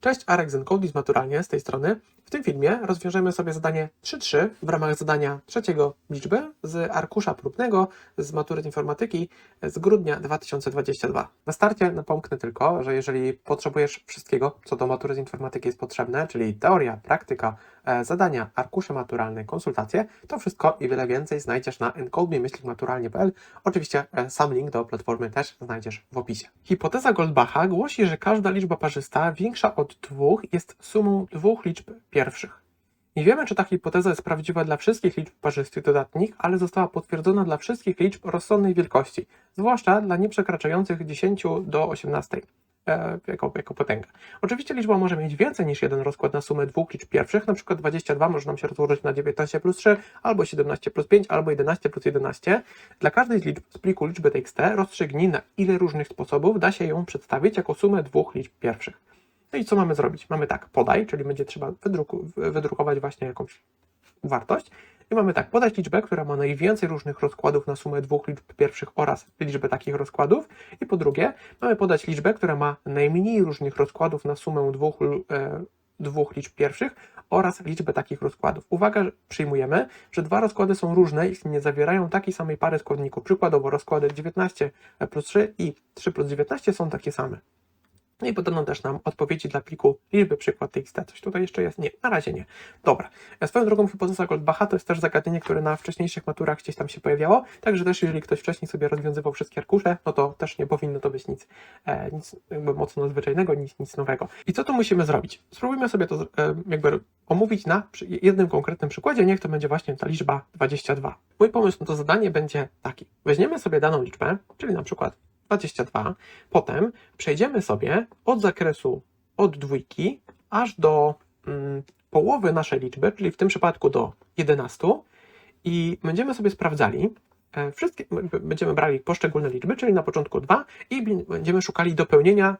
Cześć, Arek z Encodis Maturalnie z tej strony. W tym filmie rozwiążemy sobie zadanie 3.3 w ramach zadania trzeciego liczby z arkusza próbnego z matury informatyki z grudnia 2022. Na starcie napomknę tylko, że jeżeli potrzebujesz wszystkiego, co do matury z informatyki jest potrzebne, czyli teoria, praktyka, zadania, arkusze maturalne, konsultacje, to wszystko i wiele więcej znajdziesz na encodeme-maturalnie.pl. Oczywiście e, sam link do platformy też znajdziesz w opisie. Hipoteza Goldbacha głosi, że każda liczba parzysta większa od dwóch jest sumą dwóch liczb pierwszych. Nie wiemy, czy ta hipoteza jest prawdziwa dla wszystkich liczb parzystych dodatnich, ale została potwierdzona dla wszystkich liczb rozsądnej wielkości, zwłaszcza dla nieprzekraczających 10 do 18 e, jako, jako potęga. Oczywiście liczba może mieć więcej niż jeden rozkład na sumę dwóch liczb pierwszych, na przykład 22 może nam się rozłożyć na 19 plus 3, albo 17 plus 5, albo 11 plus 11. Dla każdej z liczb z pliku liczby TXT rozstrzygnij na ile różnych sposobów da się ją przedstawić jako sumę dwóch liczb pierwszych. No i co mamy zrobić? Mamy tak, podaj, czyli będzie trzeba wydruku, wydrukować właśnie jakąś wartość. I mamy tak, podać liczbę, która ma najwięcej różnych rozkładów na sumę dwóch liczb pierwszych oraz liczbę takich rozkładów. I po drugie, mamy podać liczbę, która ma najmniej różnych rozkładów na sumę dwóch, e, dwóch liczb pierwszych oraz liczbę takich rozkładów. Uwaga, przyjmujemy, że dwa rozkłady są różne, jeśli nie zawierają takiej samej pary składników. Przykładowo rozkłady 19 plus 3 i 3 plus 19 są takie same. No i podano też nam odpowiedzi dla pliku liczby przykład txt. Coś tutaj jeszcze jest? Nie, na razie nie. Dobra. Swoją drogą hipoteza Goldbacha to jest też zagadnienie, które na wcześniejszych maturach gdzieś tam się pojawiało, także też jeżeli ktoś wcześniej sobie rozwiązywał wszystkie arkusze, no to też nie powinno to być nic, e, nic jakby mocno zwyczajnego, nic, nic nowego. I co tu musimy zrobić? Spróbujmy sobie to e, jakby omówić na jednym konkretnym przykładzie, niech to będzie właśnie ta liczba 22. Mój pomysł na to zadanie będzie taki. Weźmiemy sobie daną liczbę, czyli na przykład 22. Potem przejdziemy sobie od zakresu od dwójki aż do mm, połowy naszej liczby, czyli w tym przypadku do 11 i będziemy sobie sprawdzali e, wszystkie, będziemy brali poszczególne liczby, czyli na początku 2 i będziemy szukali dopełnienia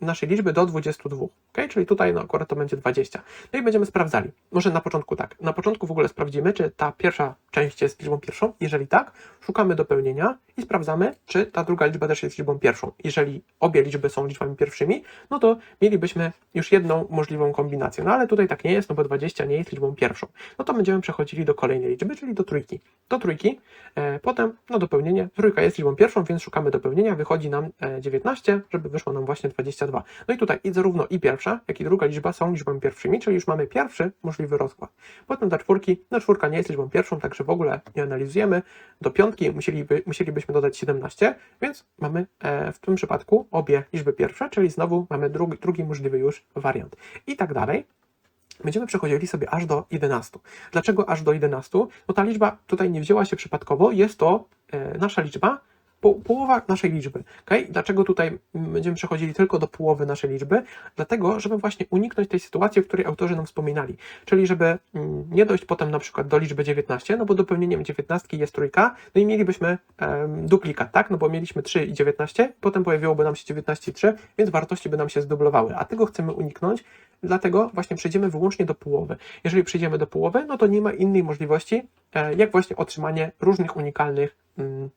naszej liczby do 22, ok? Czyli tutaj no, akurat to będzie 20. No i będziemy sprawdzali. Może na początku tak. Na początku w ogóle sprawdzimy, czy ta pierwsza część jest liczbą pierwszą. Jeżeli tak, szukamy dopełnienia i sprawdzamy, czy ta druga liczba też jest liczbą pierwszą. Jeżeli obie liczby są liczbami pierwszymi, no to mielibyśmy już jedną możliwą kombinację. No ale tutaj tak nie jest, no bo 20 nie jest liczbą pierwszą. No to będziemy przechodzili do kolejnej liczby, czyli do trójki. Do trójki, e, potem no dopełnienie. Trójka jest liczbą pierwszą, więc szukamy dopełnienia. Wychodzi nam e, 19, żeby wyszło nam właśnie 22. No i tutaj i zarówno i pierwsza, jak i druga liczba są liczbami pierwszymi, czyli już mamy pierwszy możliwy rozkład. Potem do czwórki, no czwórka nie jest liczbą pierwszą, także w ogóle nie analizujemy. Do piątki musieliby, musielibyśmy dodać 17, więc mamy e, w tym przypadku obie liczby pierwsze, czyli znowu mamy drugi, drugi możliwy już wariant. I tak dalej. Będziemy przechodzili sobie aż do 11. Dlaczego aż do 11? No ta liczba tutaj nie wzięła się przypadkowo, jest to e, nasza liczba, po, połowa naszej liczby. Okay? Dlaczego tutaj będziemy przechodzili tylko do połowy naszej liczby? Dlatego, żeby właśnie uniknąć tej sytuacji, o której autorzy nam wspominali. Czyli żeby mm, nie dojść potem na przykład do liczby 19, no bo dopełnieniem 19 jest trójka, no i mielibyśmy duplikat, tak? No bo mieliśmy 3 i 19, potem pojawiłoby nam się 19 i 3, więc wartości by nam się zdublowały, a tego chcemy uniknąć, dlatego właśnie przejdziemy wyłącznie do połowy. Jeżeli przejdziemy do połowy, no to nie ma innej możliwości, e, jak właśnie otrzymanie różnych unikalnych mm,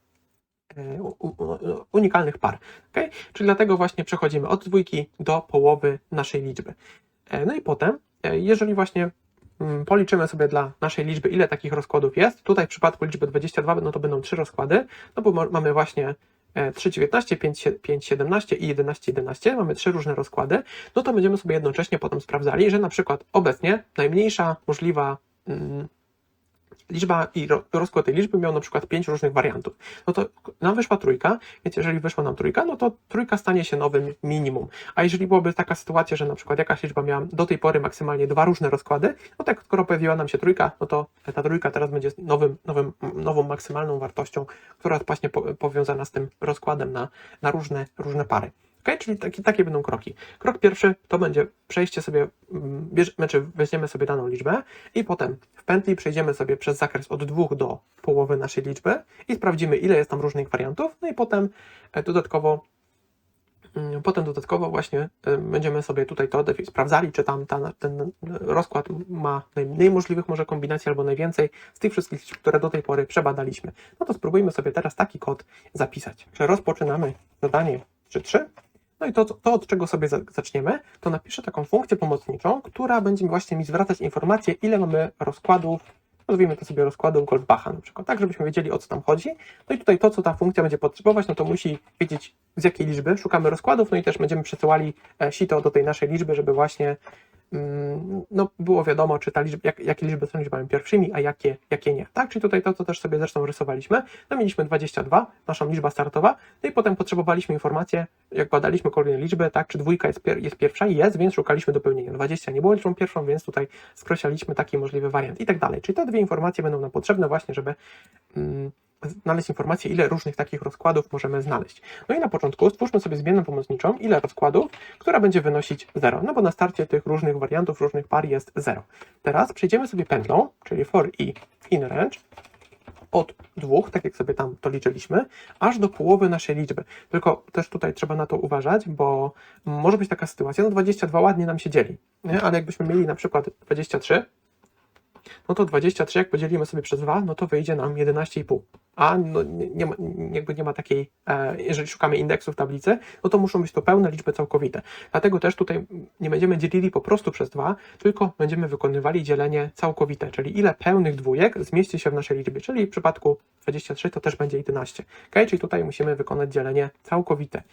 unikalnych par. Okay? Czyli dlatego właśnie przechodzimy od dwójki do połowy naszej liczby. E, No i potem, e, jeżeli właśnie mm, policzymy sobie dla naszej liczby, ile takich rozkładów jest, tutaj w przypadku liczby 22, no to będą trzy rozkłady, no bo mamy właśnie e, 3, 19, 5, 5, 17 i 11, 11, mamy trzy różne rozkłady, no to będziemy sobie jednocześnie potem sprawdzali, że na przykład obecnie najmniejsza możliwa mm, liczba i ro- rozkład tej liczby miał na przykład pięć różnych wariantów. No to nam wyszła trójka, więc jeżeli wyszła nam trójka, no to trójka stanie się nowym minimum. A jeżeli byłaby taka sytuacja, że na przykład jakaś liczba miała do tej pory maksymalnie dwa różne rozkłady, no tak skoro pojawiła nam się trójka, no to ta trójka teraz będzie nowym, nowym, nową maksymalną wartością, która jest właśnie po, powiązana z tym rozkładem na, na różne, różne pary. Okay? Czyli taki, takie będą kroki. Krok pierwszy to będzie przejście sobie, mm, bierz, znaczy weźmiemy sobie daną liczbę i potem w pętli przejdziemy sobie przez zakres od 2 do połowy naszej liczby i sprawdzimy, ile jest tam różnych wariantów. No i potem e, dodatkowo mm, Potem dodatkowo właśnie e, będziemy sobie tutaj to sprawdzali, czy tam ta, ten rozkład ma najmniej możliwych może kombinacji albo najwięcej z tych wszystkich liczb, które do tej pory przebadaliśmy. No to spróbujmy sobie teraz taki kod zapisać. Rozpoczynamy zadanie 3.3. No i to, to od czego sobie za- zaczniemy, to napiszę taką funkcję pomocniczą, która będzie właśnie mi zwracać informacje, ile mamy rozkładów, nazwijmy to sobie rozkładów Goldbacha na przykład, tak, żebyśmy wiedzieli o co tam chodzi. No i tutaj to, co ta funkcja będzie potrzebować, no to musi wiedzieć z jakiej liczby szukamy rozkładów, no i też będziemy przesyłali e, sito do tej naszej liczby, żeby właśnie no, było wiadomo, czy ta liczba, jak, jakie liczby są liczbami pierwszymi, a jakie, jakie nie. Tak, czyli tutaj to, co też sobie zresztą rysowaliśmy, no mieliśmy 22, naszą liczba startowa, no i potem potrzebowaliśmy informację, jak badaliśmy kolejne liczby, tak, czy dwójka jest, pier jest pierwsza jest, więc szukaliśmy dopełnienia. 20 nie było liczbą pierwszą, więc tutaj skreślaliśmy taki możliwy wariant i tak dalej. Czyli te dwie informacje będą nam potrzebne właśnie, żeby mm, znaleźć informację, ile różnych takich rozkładów możemy znaleźć. No i na początku stwórzmy sobie zmiennę pomocniczą, ile rozkładów, która będzie wynosić 0, no bo na starcie tych różnych wariantów, różnych par jest 0. Teraz przejdziemy sobie pętlą, czyli for i in range, od dwóch, tak jak sobie tam to liczyliśmy, aż do połowy naszej liczby. Tylko też tutaj trzeba na to uważać, bo może być taka sytuacja, no 22 ładnie nam się dzieli, nie? ale jakbyśmy mieli na przykład 23, no to 23 jak podzielimy sobie przez 2, no to wyjdzie nam 11,5. A no, nie, nie, jakby nie ma takiej, e, jeżeli szukamy indeksów tablicy, no to muszą być to pełne liczby całkowite. Dlatego też tutaj nie będziemy dzielili po prostu przez 2, tylko będziemy wykonywali dzielenie całkowite, czyli ile pełnych dwójek zmieści się w naszej liczbie, czyli w przypadku 23 to też będzie 11. Okay? Czyli tutaj musimy wykonać dzielenie całkowite.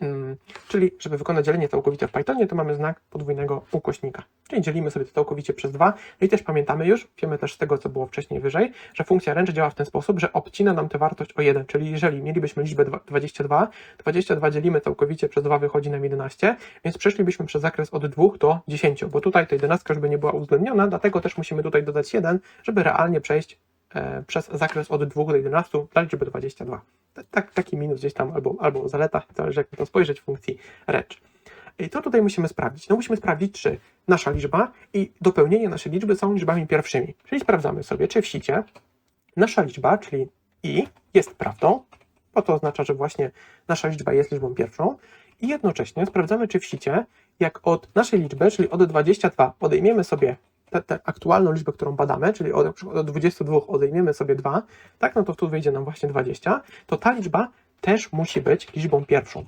Mm, czyli, żeby wykonać dzielenie całkowite w Pythonie, to mamy znak podwójnego ukośnika. Czyli dzielimy sobie to całkowicie przez 2. No i też pamiętamy już, wiemy też z tego, co było wcześniej wyżej, że funkcja range działa w ten sposób, że obcina nam tę wartość o 1. Czyli jeżeli mielibyśmy liczbę dwa- 22, 22 dzielimy całkowicie przez 2 wychodzi nam 11, więc przeszlibyśmy przez zakres od 2 do 10, bo tutaj ta 11 już by nie była uwzględniona, dlatego też musimy tutaj dodać 1, żeby realnie przejść e, przez zakres od 2 do 11 dla liczby 22. Tak, taki minus gdzieś tam, albo, albo zaleta, zależy jak to spojrzeć funkcji range. I to tutaj musimy sprawdzić. No musimy sprawdzić, czy nasza liczba i dopełnienie naszej liczby są liczbami pierwszymi. Czyli sprawdzamy sobie, czy w sicie nasza liczba, czyli i, jest prawdą, bo to oznacza, że właśnie nasza liczba jest liczbą pierwszą. I jednocześnie sprawdzamy, czy w sicie, jak od naszej liczby, czyli od 22 odejmiemy sobie tę, tę aktualną liczbę, którą badamy, czyli od, od 22 odejmiemy sobie 2, tak, no to tu wyjdzie nam właśnie 20, to ta liczba też musi być liczbą pierwszą.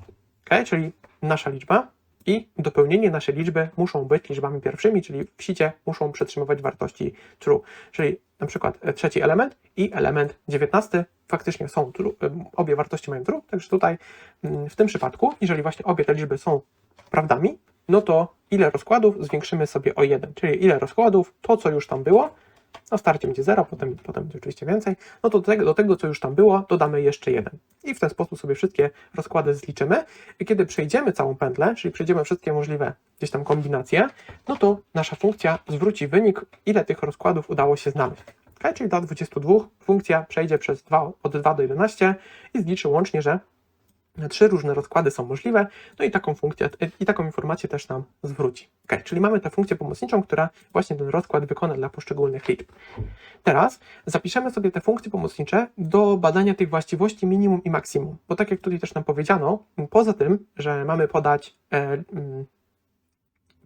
Okay? Czyli nasza liczba i dopełnienie naszej liczby muszą być liczbami pierwszymi, czyli w sicie muszą przetrzymywać wartości true. Czyli na przykład e, trzeci element i element 19 faktycznie są true, em, obie wartości mają true, także tutaj mm, w tym przypadku, jeżeli właśnie obie te liczby są prawdami, no to ile rozkładów zwiększymy sobie o 1, czyli ile rozkładów, to co już tam było, na starcie będzie 0, potem, potem będzie oczywiście więcej, no to do tego, do tego, co już tam było, dodamy jeszcze 1. I w ten sposób sobie wszystkie rozkłady zliczymy. I kiedy przejdziemy całą pętlę, czyli przejdziemy wszystkie możliwe gdzieś tam kombinacje, no to nasza funkcja zwróci wynik, ile tych rozkładów udało się znaleźć. Okay? Czyli dla 22 funkcja przejdzie przez 2, od 2 do 11 i zliczy łącznie, że trzy różne rozkłady są możliwe, no i taką funkcję, i taką informację też nam zwróci. Okay, czyli mamy tę funkcję pomocniczą, która właśnie ten rozkład wykona dla poszczególnych liczb. Teraz zapiszemy sobie te funkcje pomocnicze do badania tych właściwości minimum i maksimum, bo tak jak tutaj też nam powiedziano, poza tym, że mamy podać, e, mm,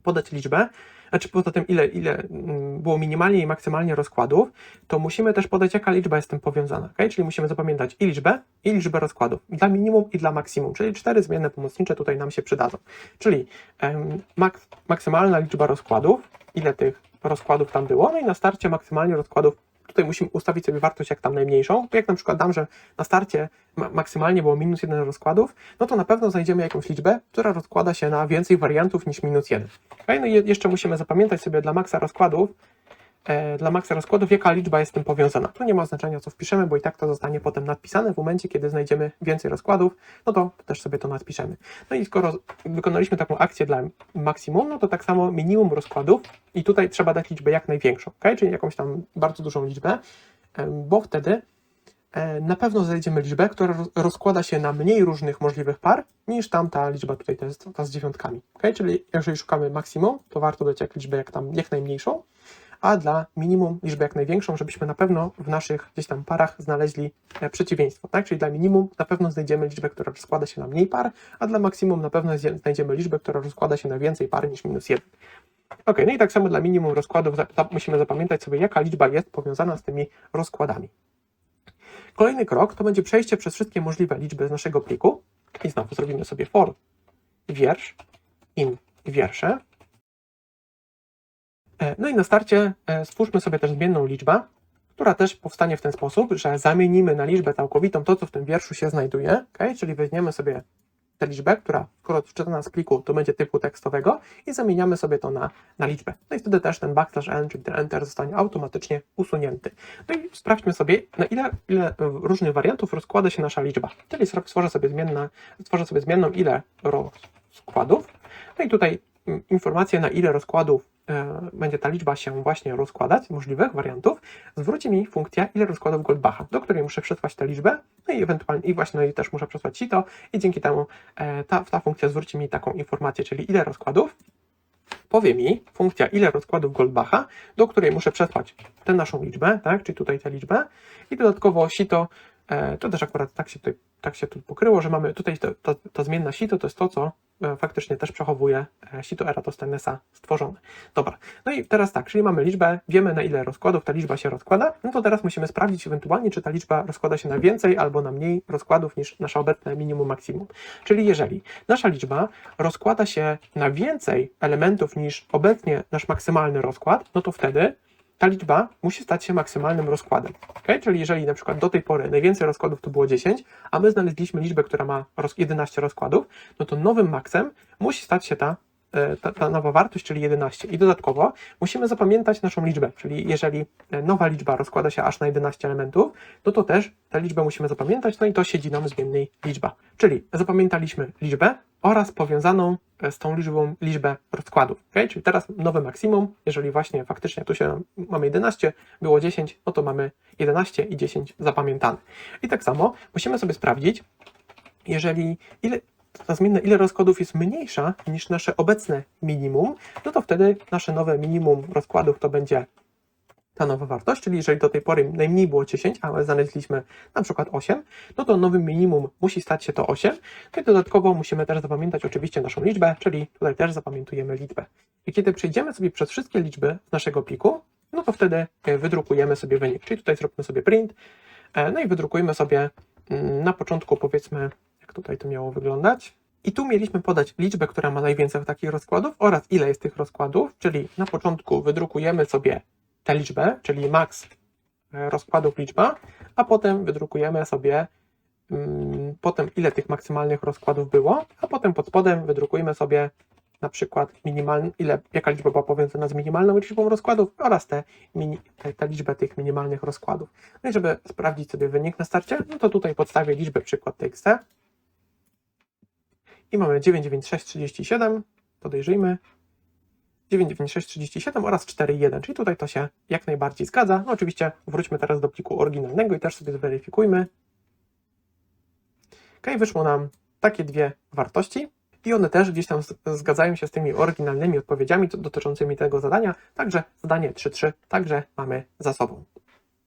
podać liczbę, znaczy poza tym ile, ile mm, było minimalnie i maksymalnie rozkładów, to musimy też podać jaka liczba jest z tym powiązana, okay? czyli musimy zapamiętać i liczbę, i liczbę rozkładów, dla minimum i dla maksimum, czyli cztery zmienne pomocnicze tutaj nam się przydadzą. Czyli em, maks, maksymalna liczba rozkładów, ile tych rozkładów tam było, no i na starcie maksymalnie rozkładów tutaj musimy ustawić sobie wartość jak tam najmniejszą. To jak na przykład dam, że na starcie ma maksymalnie było minus jeden rozkładów, no to na pewno znajdziemy jakąś liczbę, która rozkłada się na więcej wariantów niż minus jeden. Okay? No i je- jeszcze musimy zapamiętać sobie dla maksa rozkładów, dla maksa rozkładów, jaka liczba jest z tym powiązana. Tu nie ma znaczenia, co wpiszemy, bo i tak to zostanie potem nadpisane w momencie, kiedy znajdziemy więcej rozkładów, no to też sobie to nadpiszemy. No i skoro wykonaliśmy taką akcję dla maksimum, no to tak samo minimum rozkładów i tutaj trzeba dać liczbę jak największą, okay? czyli jakąś tam bardzo dużą liczbę, em, bo wtedy e, na pewno znajdziemy liczbę, która roz- rozkłada się na mniej różnych możliwych par niż tamta liczba tutaj, to ta z dziewiątkami. Okay? Czyli jeżeli szukamy maksimum, to warto dać jak liczbę jak tam jak najmniejszą, a dla minimum liczbę jak największą, żebyśmy na pewno w naszych gdzieś tam parach znaleźli e, przeciwieństwo. Tak? Czyli dla minimum na pewno znajdziemy liczbę, która rozkłada się na mniej par, a dla maksimum na pewno znajdziemy liczbę, która rozkłada się na więcej par niż minus 1. Ok, no i tak samo dla minimum rozkładów musimy zapamiętać sobie, jaka liczba jest powiązana z tymi rozkładami. Kolejny krok to będzie przejście przez wszystkie możliwe liczby z naszego pliku i znowu zrobimy sobie for wiersz, in wiersze. E, No i na starcie e, stwórzmy sobie też zmienną liczbę, która też powstanie w ten sposób, że zamienimy na liczbę całkowitą to, co w tym wierszu się znajduje, okay? czyli weźmiemy sobie tę liczbę, która skoro wczytana z pliku, to będzie typu tekstowego i zamieniamy sobie to na, na liczbę. No i wtedy też ten backslash n, czyli ten enter zostanie automatycznie usunięty. No i sprawdźmy sobie, na ile, ile e, różnych wariantów rozkłada się nasza liczba. Czyli stwor- stworzę sobie, zmienna, stworzę sobie zmienną ile rozkładów. No i tutaj mm, informacje, na ile rozkładów będzie ta liczba się właśnie rozkładać, możliwych wariantów, zwróci mi funkcja, ile rozkładów Goldbacha, do której muszę przesłać tę liczbę, no i ewentualnie, i właśnie no i też muszę przesłać sito, i dzięki temu e, ta, ta funkcja zwróci mi taką informację, czyli ile rozkładów, powie mi funkcja, ile rozkładów Goldbacha, do której muszę przesłać tę naszą liczbę, tak, czyli tutaj tę liczbę, i dodatkowo sito, e, to też akurat tak się tutaj tak się tu pokryło, że mamy tutaj to, zmienna sito, to jest to, co e, faktycznie też przechowuje e, sito Eratosthenesa stworzone. Dobra, no i teraz tak, czyli mamy liczbę, wiemy na ile rozkładów ta liczba się rozkłada, no to teraz musimy sprawdzić ewentualnie, czy ta liczba rozkłada się na więcej albo na mniej rozkładów niż nasze obecne minimum maksimum. Czyli jeżeli nasza liczba rozkłada się na więcej elementów niż obecnie nasz maksymalny rozkład, no to wtedy ta liczba musi stać się maksymalnym rozkładem. Okay? Czyli jeżeli na przykład do tej pory najwięcej rozkładów to było 10, a my znaleźliśmy liczbę, która ma roz- 11 rozkładów, no to nowym maksem musi stać się ta, e, ta, ta nowa wartość, czyli 11. I dodatkowo musimy zapamiętać naszą liczbę, czyli jeżeli e, nowa liczba rozkłada się aż na 11 elementów, no to też tę liczbę musimy zapamiętać, no i to siedzi nam zmiennej liczba. Czyli zapamiętaliśmy liczbę oraz powiązaną e, z tą liczbą liczbę rozkładów. Okay? Czyli teraz nowe maksimum, jeżeli właśnie faktycznie tu się mamy 11, było 10, no to mamy 11 i 10 zapamiętane. I tak samo musimy sobie sprawdzić, jeżeli ile ta zmienna ile rozkładów jest mniejsza niż nasze obecne minimum, no to wtedy nasze nowe minimum rozkładów to będzie ta nowa wartość, czyli jeżeli do tej pory najmniej było 10, a my znaleźliśmy na przykład 8, no to nowym minimum musi stać się to 8. No i dodatkowo musimy też zapamiętać oczywiście naszą liczbę, czyli tutaj też zapamiętujemy liczbę. I kiedy przejdziemy sobie przez wszystkie liczby z naszego pliku, no to wtedy e, wydrukujemy sobie wynik. Czyli tutaj zróbmy sobie print, e, no i wydrukujmy sobie mm, na początku powiedzmy, jak tutaj to miało wyglądać. I tu mieliśmy podać liczbę, która ma najwięcej takich rozkładów oraz ile jest tych rozkładów, czyli na początku wydrukujemy sobie tę liczbę, czyli max e, rozkładów liczba, a potem wydrukujemy sobie mm, potem ile tych maksymalnych rozkładów było, a potem pod spodem wydrukujemy sobie na przykład minimalny, ile, jaka liczba była powiązana z minimalną liczbą rozkładów oraz mini, te, te liczbę tych minimalnych rozkładów. No i żeby sprawdzić sobie wynik na starcie, no to tutaj podstawię liczbę przykład txt. I mamy 99637, podejrzyjmy, 99637 oraz 41, czyli tutaj to się jak najbardziej zgadza. No oczywiście wróćmy teraz do pliku oryginalnego i też sobie zweryfikujmy. Ok, wyszło nam takie dwie wartości i one też gdzieś tam zgadzają się z tymi oryginalnymi odpowiedziami dotyczącymi tego zadania, także zadanie 3.3 także mamy za sobą.